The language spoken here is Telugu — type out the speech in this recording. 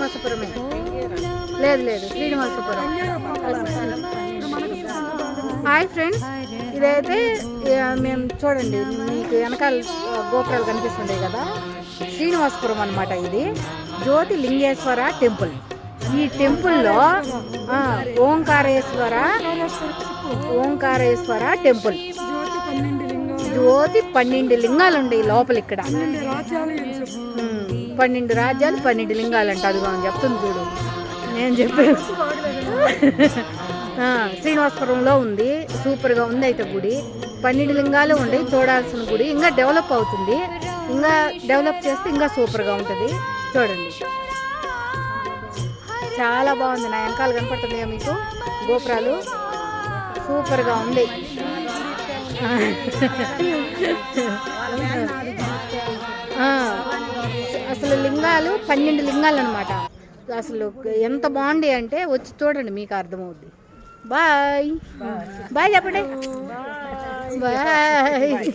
శ్రీనివాసపురమే. లేదు లేదు శ్రీనివాసపురం. హాయ్ ఫ్రెండ్స్ ఇదైతే మేము చూడండి మీకు వెనకాల గోపురాలు కనిపిస్తుంటాయి కదా? శ్రీనివాసపురం అన్నమాట ఇది. జ్యోతి లింగేశ్వర టెంపుల్. ఈ టెంపుల్లో ఆ, ఓంకారేశ్వర ఓంకారేశ్వర టెంపుల్. జ్యోతి పన్నెండు లింగాలు. జ్యోతి పన్నెండు లింగాలు ఉన్నాయి లోపల ఇక్కడ పన్నెండు రాజ్యాలు పన్నెండు రాజ్యాలు పన్నెండు లింగాలు అంట అది మనం చెప్తుంది చూడు. నేను చెప్పాను శ్రీనివాసపురంలో ఉంది. సూపర్గా ఉంది అయితే గుడి. పన్నెండు లింగాలు ఉండి చూడాల్సిన గుడి. ఇంకా డెవలప్ అవుతుంది. ఇంకా డెవలప్ చేస్తే ఇంకా సూపర్గా ఉంటుంది. చూడండి. చాలా బాగుంది. నా వెనకాల కనపడుతున్నాయా మీకు? గోపురాలు. సూపర్గా ఉంది. పన్నెండు లింగాలు అనమాట అసలు ఎంత బాగుంది అంటే వచ్చి చూడండి మీకు అర్థమవుద్ది. బాయ్. బాయ్ చెప్పండి. బాయ్.